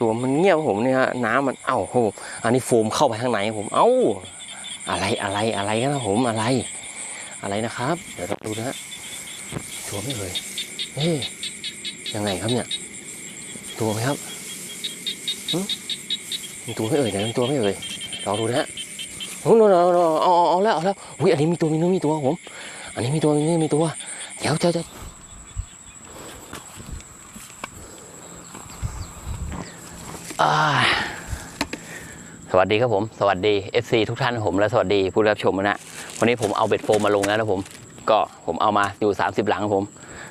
ตัวมันเงียบผมเนี่ยฮะน้ำมันเอ้าครับผมอันนี้โฟมเข้าไปข้างในผมเอ้าอะไรอะไรอะไรกันนะผมอะไร อะไรนะครับ เดี๋ยวเราดูนะฮะตัวไม่เลยเฮ้ยยังไงครับเนี่ยตัวไหมครับมีตัวไม่เอ่ยแต่ตัวไม่เอ่ยลองดูนะฮะโอ้โหเอาเอาเอาเอาแล้วเอาแล้วอุ้ยอันนี้มีตัวมีนู้นมีตัวผม อันนี้มีตัวมีนี่มีตัวเดี๋ยวเดี๋ยวเดี๋ยวอ่า สวัสดีครับผม สวัสดี FC ทุกท่านผมและสวัสดีผู้รับชมนะ วันนี้ผมเอาเบ็ดโฟมมาลงแล้วนะผม ก็ผมเอามาอยู่ 30 หลังครับผม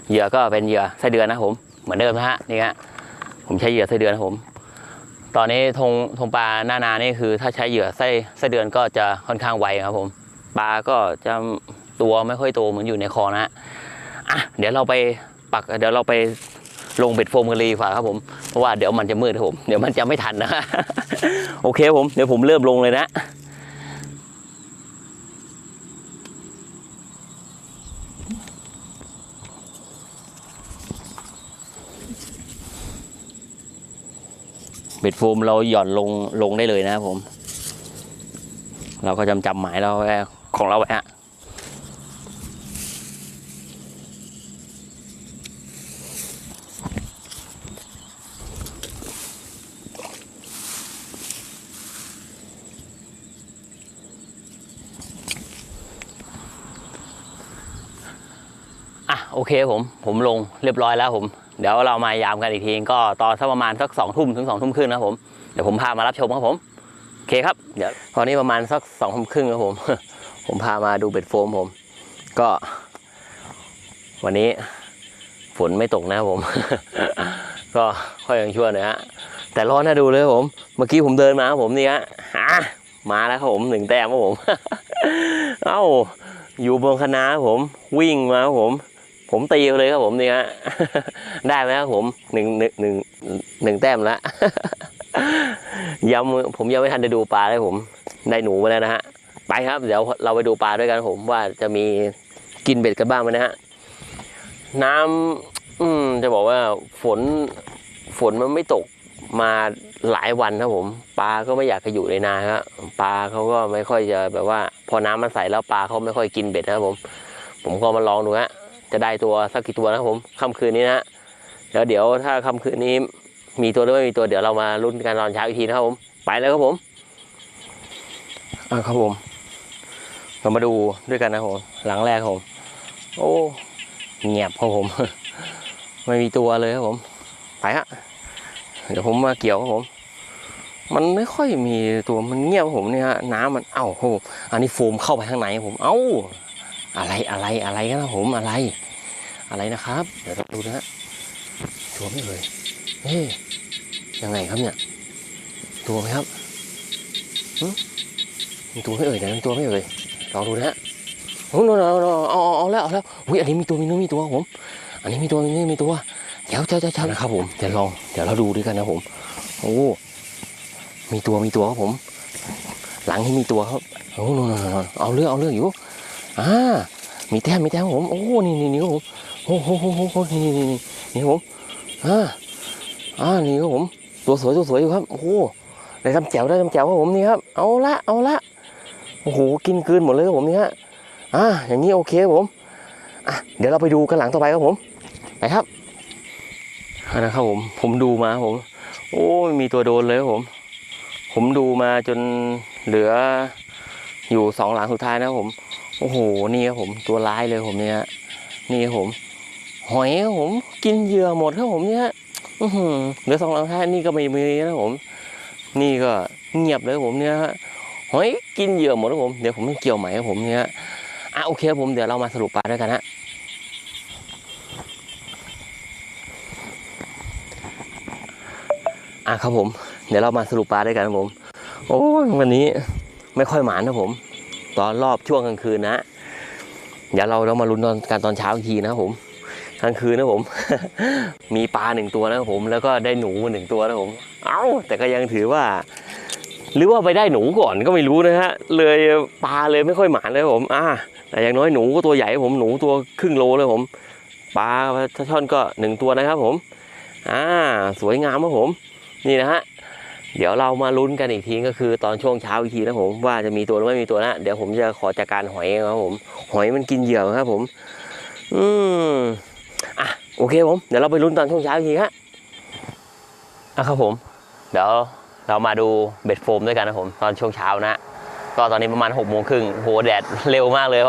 เหยื่อก็เป็นเหยื่อไส้เดือนนะครับผม เหมือนเดิมนะฮะ นี่ฮะ ผมใช้เหยื่อไส้เดือนนะครับผม ตอนนี้ทงทงปลาหน้านานี่คือ ถ้าใช้เหยื่อไส้ไส้เดือนก็จะค่อนข้างไวครับผม ปลาก็จะตัวไม่ค่อยโตเหมือนอยู่ในคลองนะฮะอะ เดี๋ยวเราไปปัก เดี๋ยวเราไป ลงเบ็ดโฟมกันเลยดีกว่าครับผมเพราะว่าเดี๋ยวมันจะมืดครับผมเดี๋ยวมันจะไม่ทันนะโอเคครับผมเดี๋ยวผมเริ่มลงเลยนะเบ็ดโฟมเราหย่อนลงลงได้เลยนะครับผม เราก็จำจำหมายเราของเราไว้ฮะ อะโอเคผมผมลงเรียบร้อยแล้วผม เดี๋ยวเรามายามกันอีกทีก็ตอนสักประมาณสักสองทุ่มถึงสองทุ่มครึ่งนะผมเดี๋ยวผมพามารับชมครับผมโอเคครับเดี๋ยวตอนนี้ประมาณสักสองทุ่มครึ่งครับผม ผมพามาดูเบ็ดโฟมผม ก็ วันนี้ฝนไม่ตกนะครับผม ก็ค่อยยังชั่วหน่อยฮะแต่ร้อนน่าดูเลยผม เมื่อกี้ผมเดินมาครับผมนี่ฮะมาแล้วครับผมหนึ่งแต้มครับผม เอ้าอยู่บนคณะครับผม วิ่งมาครับผม ผมตีเลยครับผมนี่ฮะได้ไหมครับผมหนึ่งหนึ่งหนึ่งหนึ่งแต้มแล้วยังผมยังไม่ทันได้ดูปลาเลยผมได้หนูมาแล้วนะฮะไปครับ เดี๋ยวเราไปดูปลาด้วยกันผมว่าจะมีกินเบ็ดกันบ้างไหมนะฮะน้ำอืมจะบอกว่าฝนฝนมันไม่ตกมาหลายวันครับผมปลาก็ไม่อยากจะอยู่ในนาครับปลาเขาก็ไม่ค่อยจะแบบว่า พอน้ำมันใสแล้วปลาเขาไม่ค่อยกินเบ็ดนะครับผม ผมก็มาลองดูฮะ จะได้ตัวสักกี่ตัวนะครับผมค่ำคืนนี้นะแล้วเดี๋ยวถ้าค่ำคืนนี้มีตัวหรือไม่มีตัวเดี๋ยวเรามาลุ้นกันตอนเช้าอีกทีนะครับผมไปเลยครับผมอ่าครับผมเรามาดูด้วยกันนะผมหลังแรกผมโอ้เงียบครับผม ไม่มีตัวเลยครับผม ไปฮะเดี๋ยวผมมาเกี่ยวครับผม มันไม่ค่อยมีตัวมันเงียบครับผมเนี่ยฮะน้ำมันเอ้าครับผมอันนี้โฟมเข้าไปข้างในครับผมเอ้า อะไรอะไรอะไรกันนะผมอะไร อะไรนะครับ เดี๋ยวเราดูนะฮะตัวไม่เลยเฮ้ยยังไงครับเนี่ยตัวไหมครับมีตัวไม่เอ่ยแต่ตัวไม่เอ่ยลองดูนะฮะโอ้โหเอาเอาเอาเอาแล้วเอาแล้วอุ้ยอันนี้มีตัวมีนู้นมีตัวผม อันนี้มีตัวมีนี่มีตัว เดี๋ยวเจ้าเจ้าเจ้านะครับผม เดี๋ยวลอง เดี๋ยวเราดูด้วยกันนะผม โอ้ มีตัวมีตัวครับผม หลังที่มีตัวครับ โอ้โหเอาเรื่องเอาเรื่องอยู่ อ่ามีแต้มมีแต้มผม โอ้นี่นี่นี่ผมโอ้โหโอ้โหโหนี่นี่นี่นี่ผมอ่าอ่านี่ครับผม ตัวสวยตัวสวยอยู่ครับโอ้โหได้ทำแจ๋วได้ทำแจ๋วครับผมนี่ครับเอาละเอาละโอ้โหกินคืนหมดเลยครับผมนี่ฮะอ่าอย่างนี้โอเคครับผมอะเดี๋ยวเราไปดูกันหลังต่อไปครับผมไปครับนะครับผมผมดูมาผม โอ้มีตัวโดนเลยครับผม ผมดูมาจนเหลืออยู่สองหลังสุดท้ายนะครับผม โอ้โหนี่ครับผมตัวร้ายเลยผมเนี่ยนี่ครับผมหอยครับผมกินเหยื่อหมดครับผมเนี่ยอือเหลือสองหลังท้ายนี่ก็ไม่มีนะผม นี่ก็เงียบเลยผมเนี่ยฮะหอยกินเหยื่อหมดแล้วผมเดี๋ยวผมต้องเกี่ยวใหม่ครับผมเนี่ยอะโอเคครับผมเดี๋ยวเรามาสรุปปลาด้วยกันฮะอะครับผม เดี๋ยวเรามาสรุปปลาด้วยกันครับผม โอ้ยวันนี้ไม่ค่อยหมานนะผม ตอนรอบช่วงกลางคืนนะเดี๋ยวเราเรามาลุ้นตอนการตอนเช้าอีกทีนะครับผมกลางคืนนะผม มีปลาหนึ่งตัวนะครับผมแล้วก็ได้หนูมาหนึ่งตัวนะผม เอ้า แต่ก็ยังถือว่า หรือว่าไปได้หนูก่อนก็ไม่รู้นะฮะ เลยปลาเลยไม่ค่อยหมานเลยผม อ่าแต่อย่างน้อยหนูก็ตัวใหญ่ผมหนูตัวครึ่งโลเลยผมปลาช่อนก็หนึ่งตัวนะครับผม อ่า สวยงามครับผม นี่นะฮะ เดี๋ยวเรามาลุ้นกันอีกทีก็คือตอนช่วงเช้าอีกทีนะผมว่าจะมีตัวหรือไม่มีตัวนะเดี๋ยวผมจะขอจัดการหอยครับผม หอยมันกินเหยื่อครับผม อืมอะโอเคผมเดี๋ยวเราไปลุ้นตอนช่วงเช้าอีกทีฮะอะครับผม เดี๋ยวเรามาดูเบ็ดโฟมด้วยกันนะผม ตอนช่วงเช้านะก็ตอนนี้ประมาณหกโมงครึ่งโหแดดเร็วมากเลย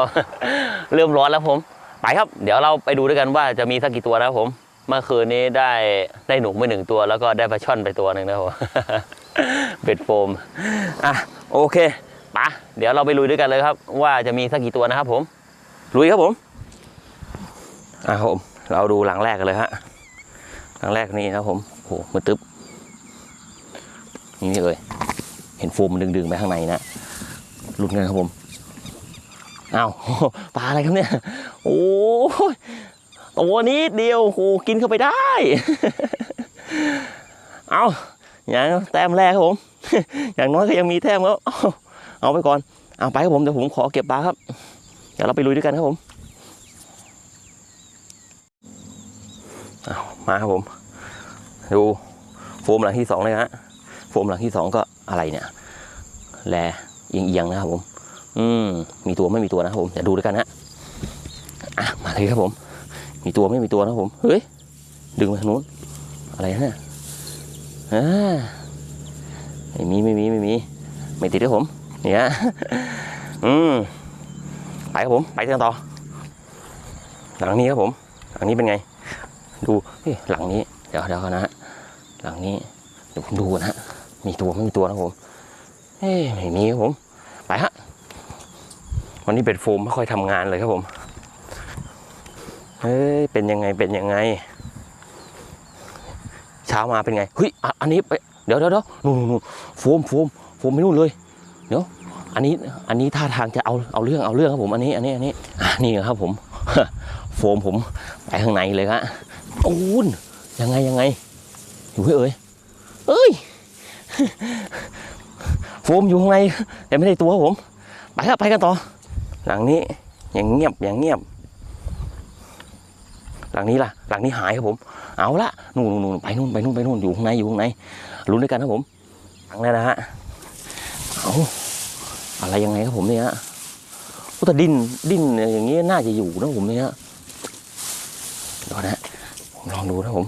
เริ่มร้อนแล้วผม ไปครับ เดี๋ยวเราไปดูด้วยกันว่าจะมีสักกี่ตัวนะครับผม เมื่อคืนนี้ได้ได้หนูไปหนึ่งตัว แล้วก็ได้ปลาช่อนไปตัวหนึ่งนะครับผมเบ็ดโฟมอะโอเคปะเดี๋ยวเราไปลุยด้วยกันเลยครับ ว่าจะมีสักกี่ตัวนะครับ ผม ลุยครับผมอะผมเราดูหลังแรกกันเลยฮะหลังแรกนี่นะครับผมโหมือตึ๊บนี่นี่เลย เห็นโฟมมันดึงๆไปข้างในนะลุ้นกันครับผมอ้าวปลาอะไรครับเนี่ย โอ้ย ตัวนี้เดียวโหกินเข้าไปได้ เอาอย่างแต้มแรกครับผม อย่างน้อยก็ยังมีแต้มแล้วเอาเอาไปก่อนเอาไปครับผมเดี๋ยวผมขอเก็บปลาครับเดี๋ยวเราไปลุยด้วยกันครับผมเอามาครับผมดูโฟมหลังที่สองเลยฮะโฟมหลังที่สองก็อะไรเนี่ยแลเอียงๆนะครับผม อืมมีตัวไม่มีตัวนะครับผมเดี๋ยวดูด้วยกันฮะอะมาเลยครับผม มีตัวไม่มีตัวนะผม เฮ้ย ดึงมาทางนู้น อะไรนะอ่าไม่มีไม่มีไม่มี ไม่ติดครับผม เนี่ย อืม ไปครับผม ไปกันต่อ หลังนี้ครับผม หลังนี้เป็นไง ดูหลังนี้ เดี๋ยวเดี๋ยวก่อนนะฮะ หลังนี้ เดี๋ยวผมดูนะฮะ มีตัวไม่มีตัวนะผม เอ้ยไม่มีครับผม ไปฮะ วันนี้เป็ดโฟมไม่ค่อยทำงานเลยครับผม เฮ้ยเป็นยังไงเป็นยังไง เช้ามาเป็นไงเฮ้ยอ,อันนี้ไปเดี๋ยวเดี๋ยวเดี๋ยวนู่นนู่นโฟมโฟมโฟมไม่นู่นเลยเดี๋ยวอันนี้อันนี้ท่าทางจะเอาเอาเรื่องเอาเรื่องครับผมอันนี้อันนี้อันนี้อะนี่ครับผม โฟมผมไปข้างในเลยฮะโอ้นยังไงยังไงอยู่เฮ้ยเอ้ยเอ้ยโฟมอยู่ข้างในแต่ไม่ได้ตัวผม ไปครับไปกันต่อ หลังนี้อย่างเงียบอย่างเงียบ หลังนี้ล่ะ หลังนี้หายครับผม เอาละนู่นนู่นไปนู่นไปนู่นไปนู่นอยู่ข้างในอยู่ข้างในลุ้นด้วยกันครับผมหลังนี้นะฮะเอาอะไรยังไงครับผมเนี่ยฮะโอ้แต่ดินดินอย่างนี้ยน่าจะอยู่นะผมเนี่ยเดี๋ยวนะผมลองดูนะผม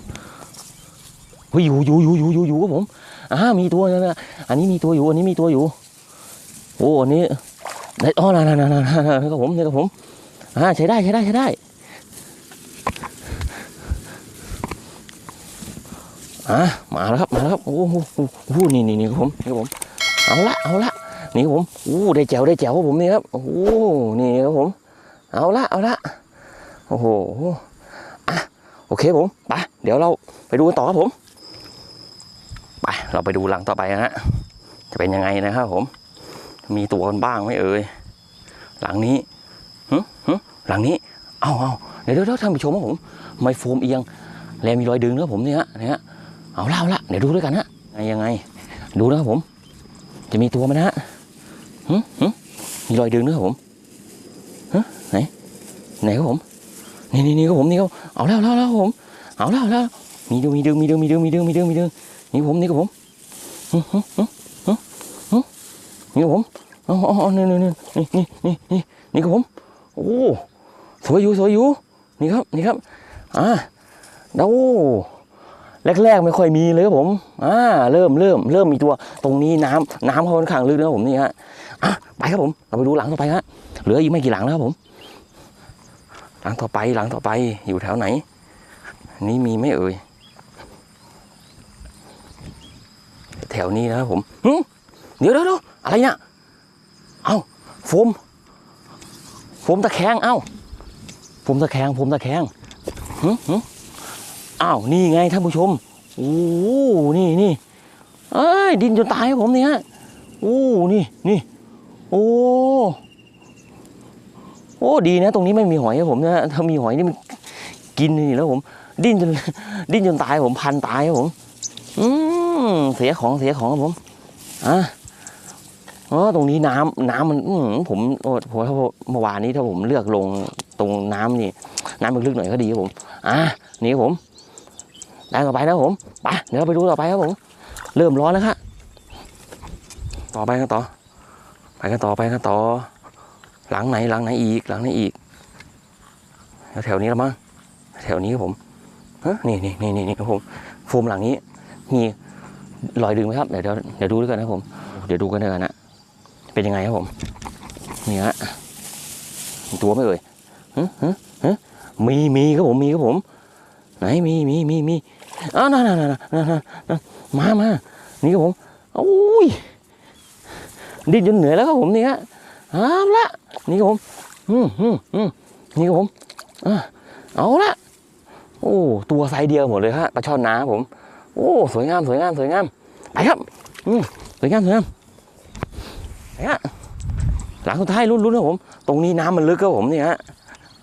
เฮ้ยอยู่อยู่อยู่อยู่อยู่อยู่ครับผมอ่ามีตัวนะอันนี้มีตัวอยู่อันนี้มีตัวอยู่โอ้อันนี้ได้อ๋อนั่นนั่นนั่นนั่นครับผมนี่ครับผมอ่าใช้ได้ใช้ได้ใช้ได้ อะมาแล้วครับมาแล้วครับโอ้โหโอ้โหนี่นี่นี่ครับผมนี่ครับผมเอาละเอาละนี่ครับผมโอ้ได้แจ๋วได้แจ๋วครับผมนี่ครับโอ้โหนี่ครับผม เอาละเอาละโอ้โหอะโอเคผมไปเดี๋ยวเราไปดูต่อครับผมไปเราไปดูหลังต่อไปนะฮะจะเป็นยังไงนะครับผม มีตัวกันบ้างไหมเอ่ยหลังนี้หึหึหลังนี้เอาเอาเดี๋ยวเดี๋ยวท่านผู้ชมครับผม ไม่โฟมเอียง แลมีรอยดึงนะผมเนี่ยฮะเนี่ยฮะ เอาละเอาละเดี๋ยวดูด้วยกันฮะไงยังไง ดูนะครับผม จะมีตัวไหมนะฮะหึหึมีรอยดึงนะครับผมฮะไหนไหนครับผมนี่นี่นี่ครับผมนี่ครับเอาแล้วเอาแล้วครับผมเอาแล้วเอาแล้วมีดึงมีดึงมีดึงมีดึงมีดึงมีดึงมีดึงนี่ครับผมนี่ครับผมหึหึหึหึหึนี่ครับผมอ๋ออ๋ออ๋อนี่นี่นี่นี่นี่นี่นี่ครับผมโอ้สวยอยู่สวยอยู่นี่ครับนี่ครับอ่าโอ้ แรกๆไม่ค่อยมีเลยครับผมอ่าเริ่มเริ่มเริ่มมีตัวตรงนี้น้ำน้ำเขาค่อนข้างลึกนะครับผมนี่ฮะอะไปครับผมเราไปดูหลังต่อไปฮะเหลืออีกไม่กี่หลังแล้วครับผม หลังต่อไปหลังต่อไปอยู่แถวไหน นี้มีไหมเอ่ยแถวนี้นะครับผมหึเดี๋ยวเดี๋ยวอะไรเนี่ยเอ้าโฟมโฟมตะแคงเอ้าโฟมตะแคงโฟมตะแคงหึหึ อ้าวนี่ไงท่านผู้ชมโอ้นี่นี่เอ้ยดินจนตายครับผมเนี่ยโอ้นี่นี่โอ้โอ้ดีนะ ตรงนี้ไม่มีหอยครับผมนะถ้ามีหอยนี่มันกินนี่แล้วผม ดิ้นจนดิ้นจนตายผมพันตายครับผม อืมเสียของเสียของครับผมอะอ๋อตรงนี้น้ำน้ำมันอืผมโอ้ผมถ้าเมื่อวานนี้ถ้าผมเลือกลงตรงน้ำนี่ น้ำมันลึกหน่อยก็ดีครับผม อะนี่ครับผม ด้ต่อไปนะผมไปเดี๋ยวเราไปดูต่อไปครับผม เริ่มร้อนแล้วครับต่อไปกันต่อ ไปกันต่อไปกันต่อ หลังไหนหลังไหนอีกหลังไหนอีกแถวนี้ละมั้งแถวนี้ครับผมนี่นี่นี่นี่นี่ครับผมโฟมหลังนี้มีรอยดึงไหมครับเดี๋ยวเดี๋ยวเดี๋ยวดูด้วยกันนะผม เดี๋ยวดูกันด้วยกันนะเป็นยังไงครับผมนี่ฮะตัวไม่เอ่ยฮะฮะฮะมีมีครับผมมีครับผม ไหนมีมีมีมี อ้าวนั่นนั่นนั่นนั่นนั่นนั่นมามานี่ครับผมโอ้ยดิ้นจนเหนื่อยแล้วครับผมนี่ฮะเอาละนี่ครับผมอืมอืมอืมนี่ครับผมอเอาละโอ้ตัวไซส์เดียวหมดเลยฮะปลาช่อนน้าผม โอ้สวยงามสวยงามสวยงามไปครับอืมสวยงามสวยงามไปฮะหลังสุดท้ายลุ้นๆครับผม ตรงนี้น้ำมันลึกครับผมนี่ฮะ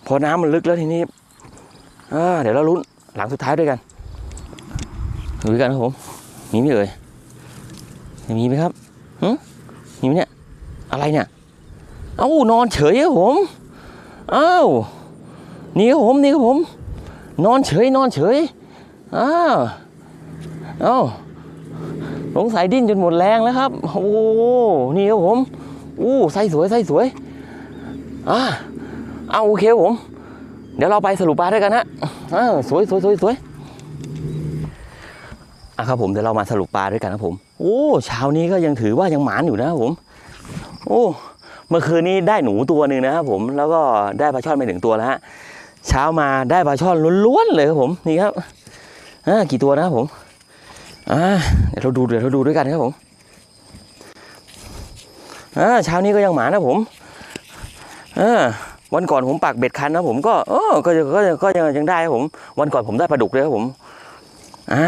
พอน้ำมันลึกแล้วทีนี้อ่าเดี๋ยวเราลุ้นหลังสุดท้ายด้วยกัน ดูด้วยกันครับผม มีไหมเอ่ยมีไหมครับหึมีไหมเนี่ย อะไรเนี่ย เอ้านอนเฉยครับผม อ้าว นี่ครับผม นี่ครับผม นอนเฉย นอนเฉย อ้าว เอ้าสงสัยดิ้นจนหมดแรงแล้วครับ โอ้ นี่ครับผม อู้ไส้สวยไส้สวย อ่าเอาโอเคครับผม เดี๋ยวเราไปสรุปปลาด้วยกันฮะอ่าสวยสวยสวยสวย อะครับผมเดี๋ยวเรามาสรุปปลาด้วยกันครับผม โอ้เช้านี้ก็ยังถือว่ายังหมานอยู่นะครับผม โอ้เมื่อคืนนี้ได้หนูตัวหนึ่งนะครับผมแล้วก็ได้ปลาช่อนไปหนึ่งตัวแล้วฮะเช้ามาได้ปลาช่อนล้วนๆเลยครับผมนี่ครับอ่ากี่ตัวนะครับผมอ่าเดี๋ยวเราดูเดี๋ยวเราดูด้วยกันครับผมอ่าเช้านี้ก็ยังหมานะผมอ่าวันก่อนผมปักเบ็ดคันนะผมก็เออก็ก็ก็ยังยังได้ครับผม วันก่อนผมได้ปลาดุกเลยครับผมอ่า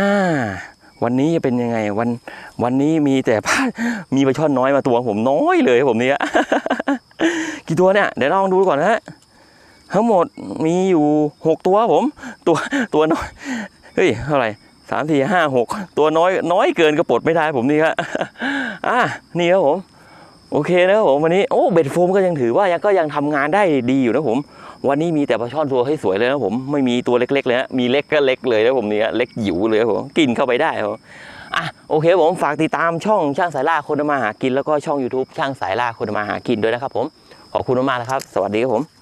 วันนี้จะเป็นยังไงวันวันนี้มีแต่พลามีปลาช่อนน้อยมาตัวผมน้อยเลยผมเนี่ยกี่ตัวเนี่ยเดี๋ยวลองดูก่อนนะฮะทั้งหมดมีอยู่หกตัวผม ตัวตัวน้อยเฮ้ยเท่าไหร่สามสี่ห้าหกตัวน้อยน้อยเกินก็ปลดไม่ได้ผมนี่ครับอะนี่ครับผม โอเคนะครับผมวันนี้โอ้เบ็ดโฟมก็ยังถือว่ายังก็ยังทำงานได้ดีอยู่นะผม วันนี้มีแต่ปลาช่อนตัวให้สวยเลยนะผมไม่มีตัวเล็กๆเลยนะมีเล็กก็เล็กเลยนะผมเนี่ยเล็กหยิวเลยผมกินเข้าไปได้ครับอะโอเคผมฝากติดตามช่องช่างสายล่าคนมาหากินแล้วก็ช่อง YouTube ช่างสายล่าคนมาหากินด้วยนะครับผมขอบคุณมากๆนะครับ สวัสดีครับผม